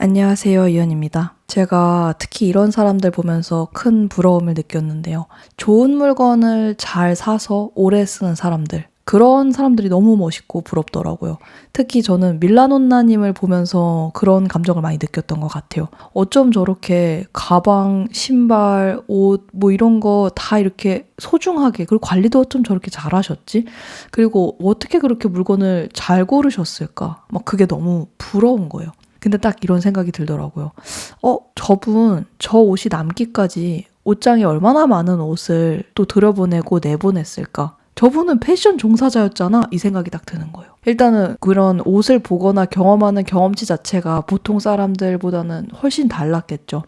안녕하세요, 이현입니다. 제가 특히 이런 사람들 보면서 큰 부러움을 느꼈는데요. 좋은 물건을 잘 사서 오래 쓰는 사람들. 그런 사람들이 너무 멋있고 부럽더라고요. 특히 저는 밀라논나님을 보면서 그런 감정을 많이 느꼈던 것 같아요. 어쩜 저렇게 가방, 신발, 옷, 뭐 이런 거 다 이렇게 소중하게, 그리고 관리도 어쩜 저렇게 잘 하셨지? 그리고 어떻게 그렇게 물건을 잘 고르셨을까? 막 그게 너무 부러운 거예요. 근데 딱 이런 생각이 들더라고요. 어, 저분 저 옷이 남기까지 옷장에 얼마나 많은 옷을 또 들여보내고 내보냈을까? 저분은 패션 종사자였잖아. 이 생각이 딱 드는 거예요. 일단은 그런 옷을 보거나 경험하는 경험치 자체가 보통 사람들보다는 훨씬 달랐겠죠.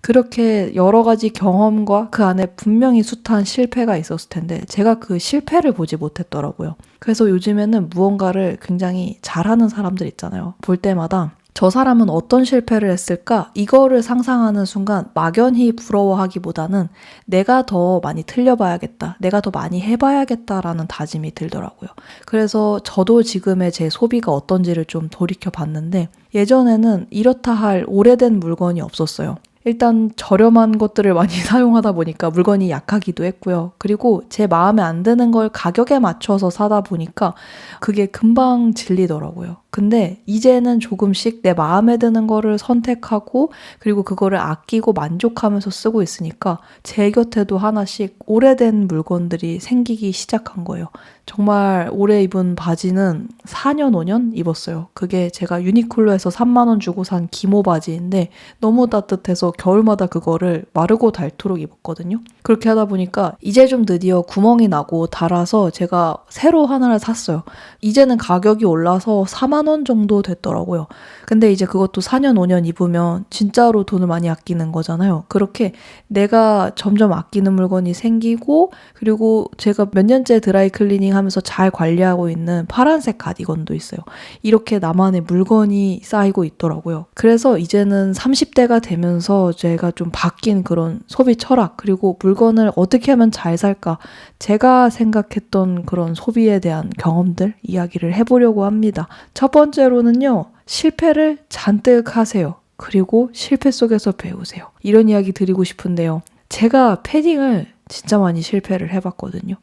그렇게 여러 가지 경험과 그 안에 분명히 숱한 실패가 있었을 텐데 제가 그 실패를 보지 못했더라고요. 그래서 요즘에는 무언가를 굉장히 잘하는 사람들 있잖아요. 볼 때마다 저 사람은 어떤 실패를 했을까? 이거를 상상하는 순간 막연히 부러워하기보다는 내가 더 많이 틀려봐야겠다. 내가 더 많이 해봐야겠다라는 다짐이 들더라고요. 그래서 저도 지금의 제 소비가 어떤지를 좀 돌이켜 봤는데 예전에는 이렇다 할 오래된 물건이 없었어요. 일단 저렴한 것들을 많이 사용하다 보니까 물건이 약하기도 했고요. 그리고 제 마음에 안 드는 걸 가격에 맞춰서 사다 보니까 그게 금방 질리더라고요. 근데 이제는 조금씩 내 마음에 드는 거를 선택하고 그리고 그거를 아끼고 만족하면서 쓰고 있으니까 제 곁에도 하나씩 오래된 물건들이 생기기 시작한 거예요. 정말 오래 입은 바지는 4년, 5년 입었어요. 그게 제가 유니클로에서 3만원 주고 산 기모 바지인데 너무 따뜻해서 겨울마다 그거를 마르고 닳도록 입었거든요. 그렇게 하다 보니까 이제 좀 드디어 구멍이 나고 닳아서 제가 새로 하나를 샀어요. 이제는 가격이 올라서 4만원 정도 됐더라고요. 근데 이제 그것도 4년, 5년 입으면 진짜로 돈을 많이 아끼는 거잖아요. 그렇게 내가 점점 아끼는 물건이 생기고 그리고 제가 몇 년째 드라이 클리닝 하면서 잘 관리하고 있는 파란색 가디건도 있어요. 이렇게 나만의 물건이 쌓이고 있더라고요. 그래서 이제는 30대가 되면서 제가 좀 바뀐 그런 소비 철학 그리고 물건을 어떻게 하면 잘 살까 제가 생각했던 그런 소비에 대한 경험들 이야기를 해보려고 합니다. 첫 번째로는요. 실패를 잔뜩 하세요. 그리고 실패 속에서 배우세요. 이런 이야기 드리고 싶은데요. 제가 패딩을 진짜 많이 실패를 해봤거든요.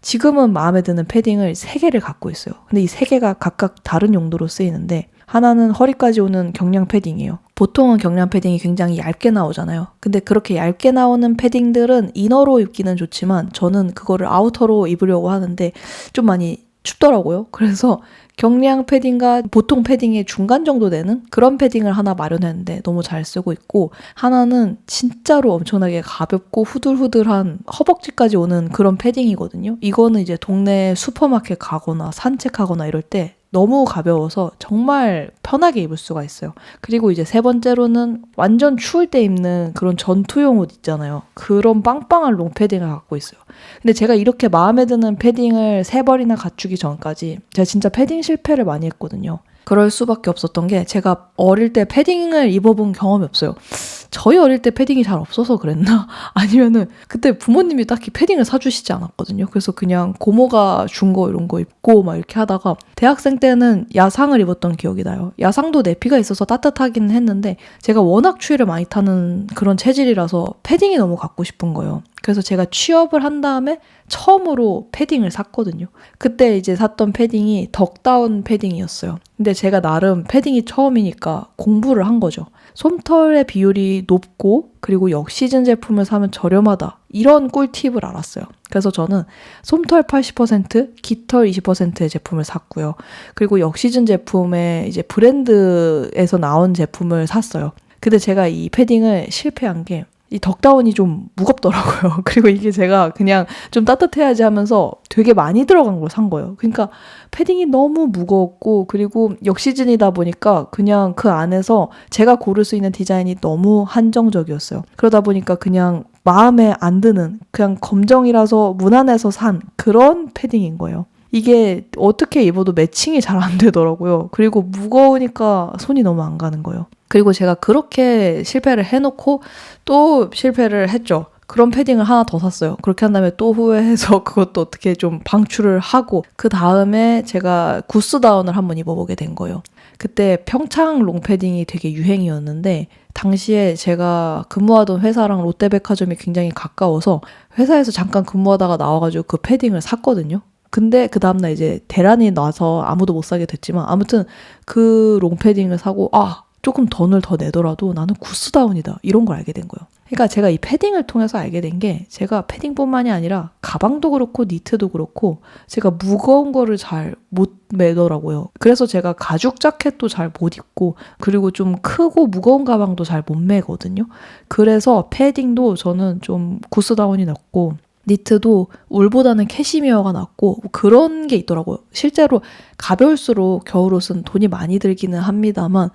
지금은 마음에 드는 패딩을 3개를 갖고 있어요. 근데 이 3개가 각각 다른 용도로 쓰이는데 하나는 허리까지 오는 경량 패딩이에요. 보통은 경량 패딩이 굉장히 얇게 나오잖아요. 근데 그렇게 얇게 나오는 패딩들은 이너로 입기는 좋지만 저는 그거를 아우터로 입으려고 하는데 좀 많이 춥더라고요. 그래서 경량 패딩과 보통 패딩의 중간 정도 되는 그런 패딩을 하나 마련했는데 너무 잘 쓰고 있고 하나는 진짜로 엄청나게 가볍고 후들후들한 허벅지까지 오는 그런 패딩이거든요. 이거는 이제 동네 슈퍼마켓 가거나 산책하거나 이럴 때 너무 가벼워서 정말 편하게 입을 수가 있어요. 그리고 이제 세 번째로는 완전 추울 때 입는 그런 전투용 옷 있잖아요. 그런 빵빵한 롱패딩을 갖고 있어요. 근데 제가 이렇게 마음에 드는 패딩을 세 벌이나 갖추기 전까지 제가 진짜 패딩 실패를 많이 했거든요. 그럴 수밖에 없었던 게 제가 어릴 때 패딩을 입어본 경험이 없어요. 저희 어릴 때 패딩이 잘 없어서 그랬나? 아니면은 그때 부모님이 딱히 패딩을 사주시지 않았거든요. 그래서 그냥 고모가 준 거 이런 거 입고 막 이렇게 하다가 대학생 때는 야상을 입었던 기억이 나요. 야상도 내피가 있어서 따뜻하긴 했는데 제가 워낙 추위를 많이 타는 그런 체질이라서 패딩이 너무 갖고 싶은 거예요. 그래서 제가 취업을 한 다음에 처음으로 패딩을 샀거든요. 그때 이제 샀던 패딩이 덕다운 패딩이었어요. 근데 제가 나름 패딩이 처음이니까 공부를 한 거죠. 솜털의 비율이 높고 그리고 역시즌 제품을 사면 저렴하다. 이런 꿀팁을 알았어요. 그래서 저는 솜털 80%, 깃털 20%의 제품을 샀고요. 그리고 역시즌 제품의 이제 브랜드에서 나온 제품을 샀어요. 근데 제가 이 패딩을 실패한 게 이 덕다운이 좀 무겁더라고요. 그리고 이게 제가 그냥 좀 따뜻해야지 하면서 되게 많이 들어간 걸 산 거예요. 그러니까 패딩이 너무 무거웠고 그리고 역시즌이다 보니까 그냥 그 안에서 제가 고를 수 있는 디자인이 너무 한정적이었어요. 그러다 보니까 그냥 마음에 안 드는 그냥 검정이라서 무난해서 산 그런 패딩인 거예요. 이게 어떻게 입어도 매칭이 잘 안 되더라고요. 그리고 무거우니까 손이 너무 안 가는 거예요. 그리고 제가 그렇게 실패를 해놓고 또 실패를 했죠. 그런 패딩을 하나 더 샀어요. 그렇게 한 다음에 또 후회해서 그것도 어떻게 좀 방출을 하고 그 다음에 제가 구스다운을 한번 입어보게 된 거예요. 그때 평창 롱패딩이 되게 유행이었는데 당시에 제가 근무하던 회사랑 롯데백화점이 굉장히 가까워서 회사에서 잠깐 근무하다가 나와가지고 그 패딩을 샀거든요. 근데 그 다음날 이제 대란이 나서 아무도 못 사게 됐지만 아무튼 그 롱패딩을 사고 아 조금 돈을 더 내더라도 나는 구스다운이다 이런 걸 알게 된 거예요. 그러니까 제가 이 패딩을 통해서 알게 된 게 제가 패딩뿐만이 아니라 가방도 그렇고 니트도 그렇고 제가 무거운 거를 잘 못 매더라고요. 그래서 제가 가죽 자켓도 잘 못 입고 그리고 좀 크고 무거운 가방도 잘 못 매거든요. 그래서 패딩도 저는 좀 구스다운이 났고 니트도 울보다는 캐시미어가 낫고 그런 게 있더라고요. 실제로 가벼울수록 겨울옷은 돈이 많이 들기는 합니다만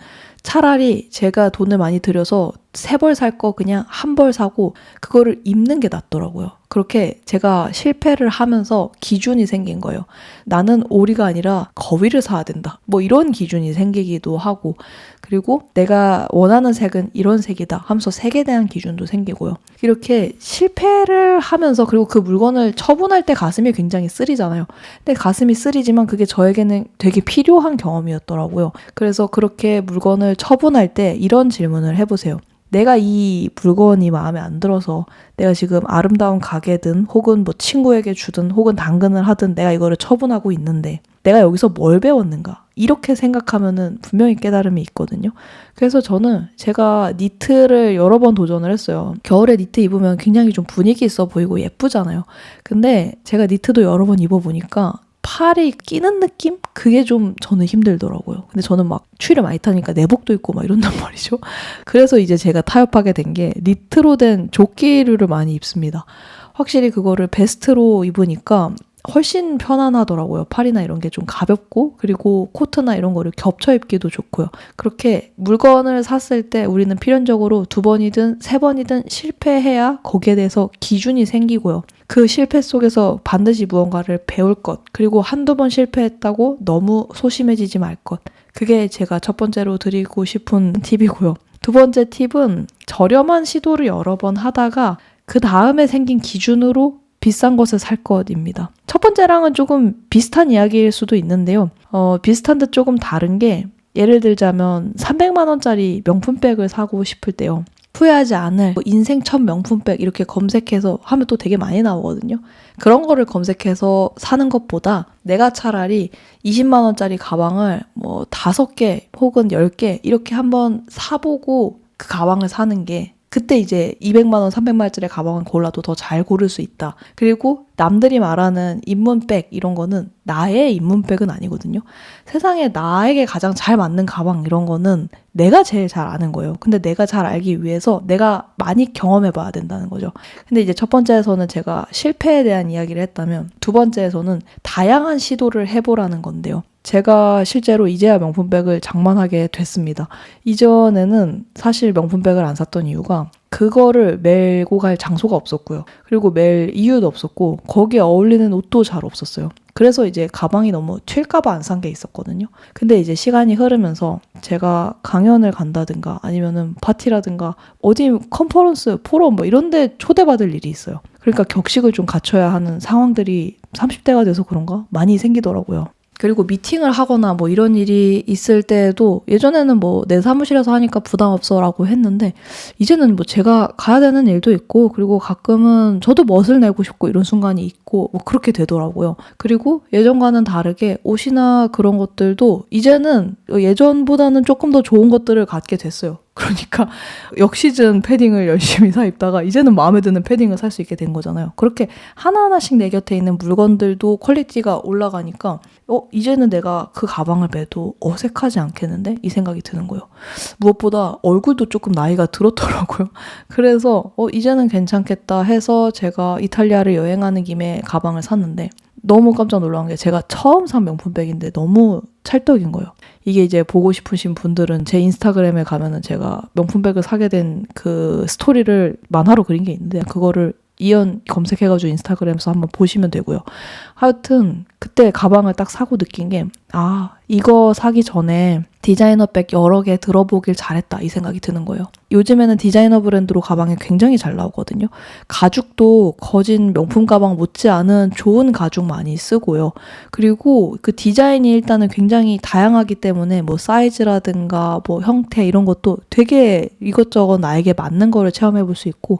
차라리 제가 돈을 많이 들여서 세 벌 살 거 그냥 한 벌 사고 그거를 입는 게 낫더라고요. 그렇게 제가 실패를 하면서 기준이 생긴 거예요. 나는 오리가 아니라 거위를 사야 된다. 뭐 이런 기준이 생기기도 하고 그리고 내가 원하는 색은 이런 색이다 하면서 색에 대한 기준도 생기고요. 이렇게 실패를 하면서 그리고 그 물건을 처분할 때 가슴이 굉장히 쓰리잖아요. 근데 가슴이 쓰리지만 그게 저에게는 되게 필요한 경험이었더라고요. 그래서 그렇게 물건을 처분할 때 이런 질문을 해보세요. 내가 이 물건이 마음에 안 들어서 내가 지금 아름다운 가게든 혹은 뭐 친구에게 주든 혹은 당근을 하든 내가 이거를 처분하고 있는데 내가 여기서 뭘 배웠는가 이렇게 생각하면은 분명히 깨달음이 있거든요. 그래서 저는 제가 니트를 여러 번 도전을 했어요. 겨울에 니트 입으면 굉장히 좀 분위기 있어 보이고 예쁘잖아요. 근데 제가 니트도 여러 번 입어보니까 팔이 끼는 느낌? 그게 좀 저는 힘들더라고요. 근데 저는 막 추위를 많이 타니까 내복도 입고 막 이런단 말이죠. 그래서 이제 제가 타협하게 된 게 니트로 된 조끼류를 많이 입습니다. 확실히 그거를 베스트로 입으니까 훨씬 편안하더라고요. 팔이나 이런 게 좀 가볍고 그리고 코트나 이런 거를 겹쳐 입기도 좋고요. 그렇게 물건을 샀을 때 우리는 필연적으로 두 번이든 세 번이든 실패해야 거기에 대해서 기준이 생기고요. 그 실패 속에서 반드시 무언가를 배울 것, 그리고 한두 번 실패했다고 너무 소심해지지 말 것. 그게 제가 첫 번째로 드리고 싶은 팁이고요. 두 번째 팁은 저렴한 시도를 여러 번 하다가 그 다음에 생긴 기준으로 비싼 것을 살 것입니다. 첫 번째랑은 조금 비슷한 이야기일 수도 있는데요. 어, 비슷한 듯 조금 다른 게 예를 들자면 300만 원짜리 명품백을 사고 싶을 때요. 후회하지 않을 뭐 인생 첫 명품백 이렇게 검색해서 하면 또 되게 많이 나오거든요. 그런 거를 검색해서 사는 것보다 내가 차라리 20만 원짜리 가방을 뭐 5개 혹은 10개 이렇게 한번 사보고 그 가방을 사는 게 그때 이제 200만 원, 300만 원짜리 가방을 골라도 더 잘 고를 수 있다. 그리고 남들이 말하는 입문백 이런 거는 나의 입문백은 아니거든요. 세상에 나에게 가장 잘 맞는 가방 이런 거는 내가 제일 잘 아는 거예요. 근데 내가 잘 알기 위해서 내가 많이 경험해 봐야 된다는 거죠. 근데 이제 첫 번째에서는 제가 실패에 대한 이야기를 했다면 두 번째에서는 다양한 시도를 해보라는 건데요. 제가 실제로 이제야 명품백을 장만하게 됐습니다. 이전에는 사실 명품백을 안 샀던 이유가 그거를 메고 갈 장소가 없었고요. 그리고 멜 이유도 없었고 거기에 어울리는 옷도 잘 없었어요. 그래서 이제 가방이 너무 튈까봐 안 산 게 있었거든요. 근데 이제 시간이 흐르면서 제가 강연을 간다든가 아니면은 파티라든가 어디 컨퍼런스, 포럼 뭐 이런 데 초대받을 일이 있어요. 그러니까 격식을 좀 갖춰야 하는 상황들이 30대가 돼서 그런가 많이 생기더라고요. 그리고 미팅을 하거나 뭐 이런 일이 있을 때도 예전에는 뭐 내 사무실에서 하니까 부담 없어라고 했는데 이제는 뭐 제가 가야 되는 일도 있고 그리고 가끔은 저도 멋을 내고 싶고 이런 순간이 있고 뭐 그렇게 되더라고요. 그리고 예전과는 다르게 옷이나 그런 것들도 이제는 예전보다는 조금 더 좋은 것들을 갖게 됐어요. 그러니까 역시즌 패딩을 열심히 사 입다가 이제는 마음에 드는 패딩을 살 수 있게 된 거잖아요. 그렇게 하나하나씩 내 곁에 있는 물건들도 퀄리티가 올라가니까 어 이제는 내가 그 가방을 매도 어색하지 않겠는데 이 생각이 드는 거예요. 무엇보다 얼굴도 조금 나이가 들었더라고요. 그래서 어 이제는 괜찮겠다 해서 제가 이탈리아를 여행하는 김에 가방을 샀는데 너무 깜짝 놀란 게 제가 처음 산 명품백인데 너무 찰떡인 거예요. 이게 이제 보고 싶으신 분들은 제 인스타그램에 가면은 제가 명품백을 사게 된 그 스토리를 만화로 그린 게 있는데 그거를 이연 검색해가지고 인스타그램에서 한번 보시면 되고요. 하여튼 그때 가방을 딱 사고 느낀 게 아 이거 사기 전에 디자이너백 여러 개 들어보길 잘했다 이 생각이 드는 거예요. 요즘에는 디자이너 브랜드로 가방이 굉장히 잘 나오거든요. 가죽도 거진 명품 가방 못지않은 좋은 가죽 많이 쓰고요. 그리고 그 디자인이 일단은 굉장히 다양하기 때문에 뭐 사이즈라든가 뭐 형태 이런 것도 되게 이것저것 나에게 맞는 거를 체험해 볼 수 있고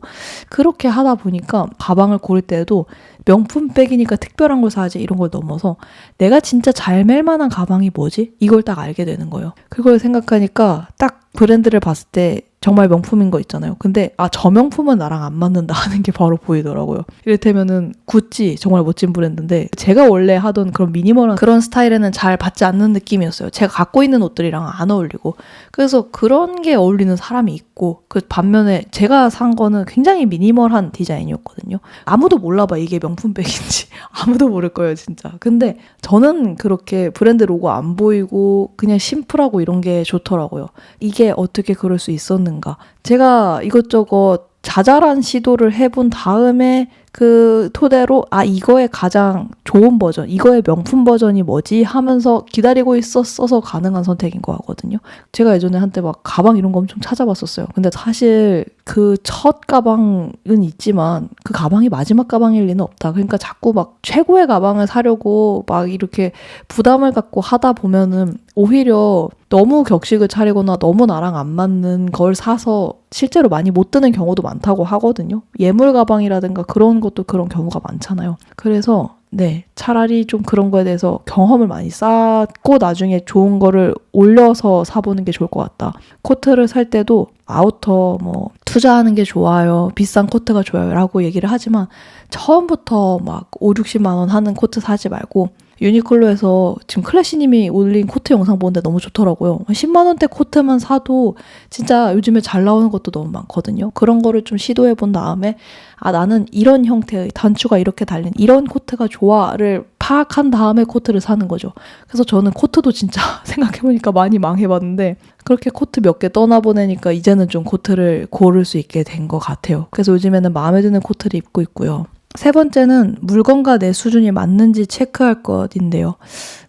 그렇게 하다 보니까 가방을 고를 때도 명품 백이니까 특별한 걸 사야지 이런 걸 넘어서 내가 진짜 잘 멜 만한 가방이 뭐지? 이걸 딱 알게 되는 거예요. 그걸 생각하니까 딱 브랜드를 봤을 때 정말 명품인 거 있잖아요. 근데 아 저 명품은 나랑 안 맞는다 하는 게 바로 보이더라고요. 이를테면은 구찌 정말 멋진 브랜드인데 제가 원래 하던 그런 미니멀한 그런 스타일에는 잘 받지 않는 느낌이었어요. 제가 갖고 있는 옷들이랑 안 어울리고 그래서 그런 게 어울리는 사람이 있고 그 반면에 제가 산 거는 굉장히 미니멀한 디자인이었거든요. 아무도 몰라봐 이게 명품 백인지 아무도 모를 거예요 진짜. 근데 저는 그렇게 브랜드 로고 안 보이고 그냥 심플하고 이런 게 좋더라고요. 이게 어떻게 그럴 수 있었는가. 제가 이것저것 자잘한 시도를 해본 다음에 그 토대로 아 이거의 가장 좋은 버전, 이거의 명품 버전이 뭐지 하면서 기다리고 있었어서 가능한 선택인 거 같거든요. 제가 예전에 한때 막 가방 이런 거 엄청 찾아봤었어요. 근데 사실 그 첫 가방은 있지만 그 가방이 마지막 가방일 리는 없다. 그러니까 자꾸 막 최고의 가방을 사려고 막 이렇게 부담을 갖고 하다 보면은 오히려 너무 격식을 차리거나 너무 나랑 안 맞는 걸 사서 실제로 많이 못 드는 경우도 많다고 하거든요. 예물 가방이라든가 그런 것도 그런 경우가 많잖아요. 그래서 네, 차라리 좀 그런 거에 대해서 경험을 많이 쌓고 나중에 좋은 거를 올려서 사보는 게 좋을 것 같다. 코트를 살 때도 아우터 뭐 투자하는 게 좋아요. 비싼 코트가 좋아요. 라고 얘기를 하지만 처음부터 막 5, 60만 원 하는 코트 사지 말고 유니클로에서 지금 클래시님이 올린 코트 영상 보는데 너무 좋더라고요. 10만 원대 코트만 사도 진짜 요즘에 잘 나오는 것도 너무 많거든요. 그런 거를 좀 시도해 본 다음에 아 나는 이런 형태의 단추가 이렇게 달린 이런 코트가 좋아를 파악한 다음에 코트를 사는 거죠. 그래서 저는 코트도 진짜 생각해 보니까 많이 망해봤는데 그렇게 코트 몇 개 떠나보내니까 이제는 좀 코트를 고를 수 있게 된 것 같아요. 그래서 요즘에는 마음에 드는 코트를 입고 있고요. 세 번째는 물건과 내 수준이 맞는지 체크할 것인데요.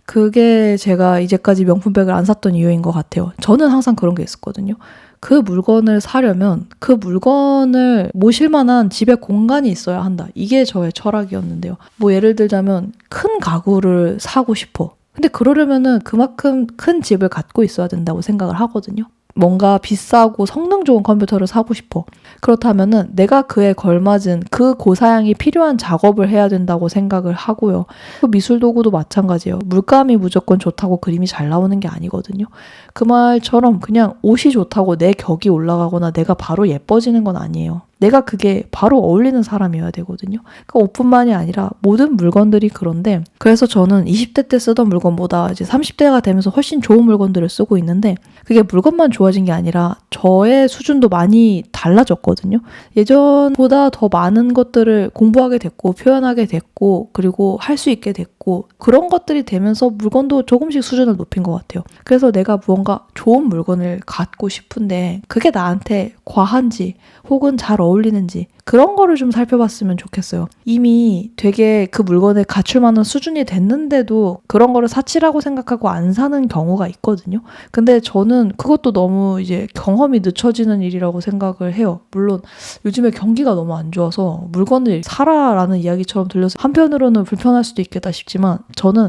그게 제가 이제까지 명품백을 안 샀던 이유인 것 같아요. 저는 항상 그런 게 있었거든요. 그 물건을 사려면 그 물건을 모실 만한 집에 공간이 있어야 한다. 이게 저의 철학이었는데요. 뭐 예를 들자면 큰 가구를 사고 싶어. 근데 그러려면은 그만큼 큰 집을 갖고 있어야 된다고 생각을 하거든요. 뭔가 비싸고 성능 좋은 컴퓨터를 사고 싶어. 그렇다면은 내가 그에 걸맞은 그 고사양이 필요한 작업을 해야 된다고 생각을 하고요. 그 미술 도구도 마찬가지예요. 물감이 무조건 좋다고 그림이 잘 나오는 게 아니거든요. 그 말처럼 그냥 옷이 좋다고 내 격이 올라가거나 내가 바로 예뻐지는 건 아니에요. 내가 그게 바로 어울리는 사람이어야 되거든요. 그러니까 옷뿐만이 아니라 모든 물건들이 그런데 그래서 저는 20대 때 쓰던 물건보다 이제 30대가 되면서 훨씬 좋은 물건들을 쓰고 있는데 그게 물건만 좋아진 게 아니라 저의 수준도 많이 달라졌거든요. 예전보다 더 많은 것들을 공부하게 됐고 표현하게 됐고 그리고 할 수 있게 됐고 그런 것들이 되면서 물건도 조금씩 수준을 높인 것 같아요. 그래서 내가 무언가 좋은 물건을 갖고 싶은데 그게 나한테 과한지 혹은 잘 어울리는지 그런 거를 좀 살펴봤으면 좋겠어요. 이미 되게 그 물건을 갖출 만한 수준이 됐는데도 그런 거를 사치라고 생각하고 안 사는 경우가 있거든요. 근데 저는 그것도 너무 이제 경험이 늦춰지는 일이라고 생각을 해요. 물론 요즘에 경기가 너무 안 좋아서 물건을 사라라는 이야기처럼 들려서 한편으로는 불편할 수도 있겠다 싶지만 저는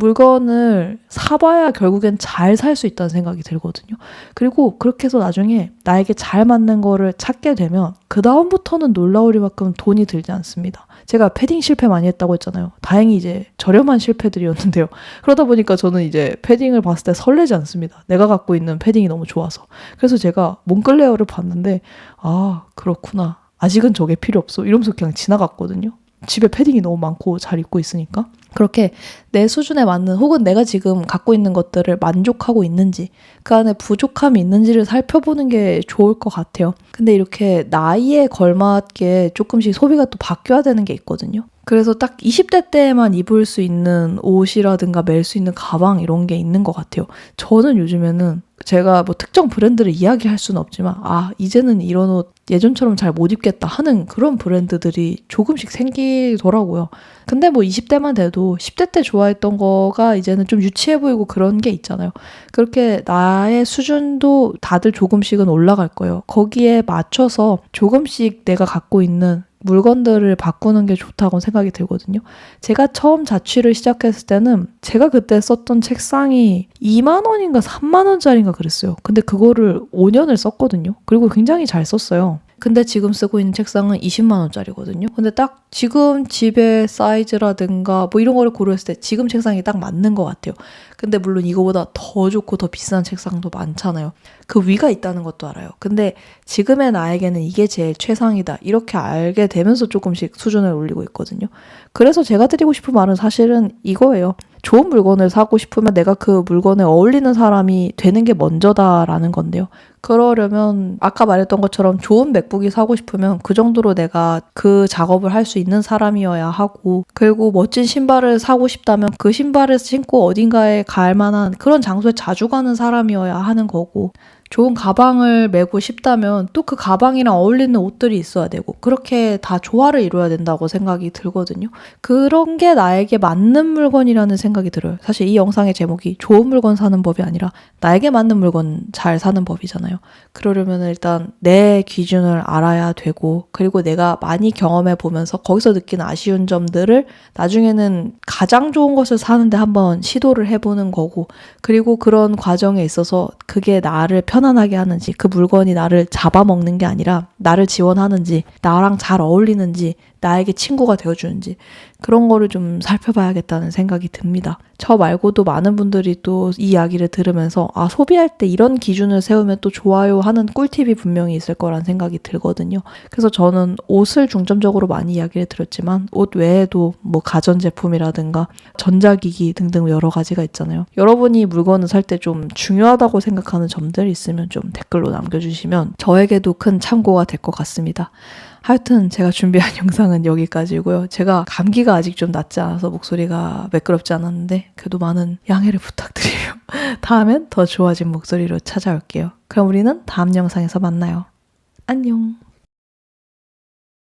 물건을 사봐야 결국엔 잘 살 수 있다는 생각이 들거든요. 그리고 그렇게 해서 나중에 나에게 잘 맞는 거를 찾게 되면 그다음부터는 놀라우리만큼 돈이 들지 않습니다. 제가 패딩 실패 많이 했다고 했잖아요. 다행히 이제 저렴한 실패들이었는데요. 그러다 보니까 저는 이제 패딩을 봤을 때 설레지 않습니다. 내가 갖고 있는 패딩이 너무 좋아서. 그래서 제가 몽클레어를 봤는데, 아, 그렇구나. 아직은 저게 필요 없어. 이러면서 그냥 지나갔거든요. 집에 패딩이 너무 많고 잘 입고 있으니까. 그렇게 내 수준에 맞는 혹은 내가 지금 갖고 있는 것들을 만족하고 있는지 그 안에 부족함이 있는지를 살펴보는 게 좋을 것 같아요. 근데 이렇게 나이에 걸맞게 조금씩 소비가 또 바뀌어야 되는 게 있거든요. 그래서 딱 20대 때만 입을 수 있는 옷이라든가 멜 수 있는 가방 이런 게 있는 것 같아요. 저는 요즘에는 제가 뭐 특정 브랜드를 이야기할 수는 없지만 아 이제는 이런 옷 예전처럼 잘 못 입겠다 하는 그런 브랜드들이 조금씩 생기더라고요. 근데 뭐 20대만 돼도 10대 때 좋아했던 거가 이제는 좀 유치해 보이고 그런 게 있잖아요. 그렇게 나의 수준도 다들 조금씩은 올라갈 거예요. 거기에 맞춰서 조금씩 내가 갖고 있는 물건들을 바꾸는 게 좋다고 생각이 들거든요. 제가 처음 자취를 시작했을 때는 제가 그때 썼던 책상이 2만 원인가 3만 원짜리인가 그랬어요. 근데 그거를 5년을 썼거든요. 그리고 굉장히 잘 썼어요. 근데 지금 쓰고 있는 책상은 20만 원짜리거든요. 근데 딱 지금 집의 사이즈라든가 뭐 이런 거를 고려했을 때 지금 책상이 딱 맞는 것 같아요. 근데 물론 이거보다 더 좋고 더 비싼 책상도 많잖아요. 그 위가 있다는 것도 알아요. 근데 지금의 나에게는 이게 제일 최상이다. 이렇게 알게 되면서 조금씩 수준을 올리고 있거든요. 그래서 제가 드리고 싶은 말은 사실은 이거예요. 좋은 물건을 사고 싶으면 내가 그 물건에 어울리는 사람이 되는 게 먼저다라는 건데요. 그러려면 아까 말했던 것처럼 좋은 맥북이 사고 싶으면 그 정도로 내가 그 작업을 할 수 있는 사람이어야 하고 그리고 멋진 신발을 사고 싶다면 그 신발을 신고 어딘가에 갈 만한 그런 장소에 자주 가는 사람이어야 하는 거고 좋은 가방을 메고 싶다면 또 그 가방이랑 어울리는 옷들이 있어야 되고 그렇게 다 조화를 이루어야 된다고 생각이 들거든요. 그런 게 나에게 맞는 물건이라는 생각이 들어요. 사실 이 영상의 제목이 좋은 물건 사는 법이 아니라 나에게 맞는 물건 잘 사는 법이잖아요. 그러려면 일단 내 기준을 알아야 되고 그리고 내가 많이 경험해 보면서 거기서 느낀 아쉬운 점들을 나중에는 가장 좋은 것을 사는데 한번 시도를 해보는 거고 그리고 그런 과정에 있어서 그게 나를 편안하게 하는지 그 물건이 나를 잡아먹는 게 아니라 나를 지원하는지 나랑 잘 어울리는지 나에게 친구가 되어주는지 그런 거를 좀 살펴봐야겠다는 생각이 듭니다. 저 말고도 많은 분들이 또 이 이야기를 들으면서 아 소비할 때 이런 기준을 세우면 또 좋아요 하는 꿀팁이 분명히 있을 거란 생각이 들거든요. 그래서 저는 옷을 중점적으로 많이 이야기를 드렸지만 옷 외에도 뭐 가전제품이라든가 전자기기 등등 여러 가지가 있잖아요. 여러분이 물건을 살 때 좀 중요하다고 생각하는 점들이 있으면 좀 댓글로 남겨주시면 저에게도 큰 참고가 될 것 같습니다. 하여튼 제가 준비한 영상은 여기까지고요. 제가 감기가 아직 좀 낫지 않아서 목소리가 매끄럽지 않았는데 그래도 많은 양해를 부탁드려요. 다음엔 더 좋아진 목소리로 찾아올게요. 그럼 우리는 다음 영상에서 만나요. 안녕.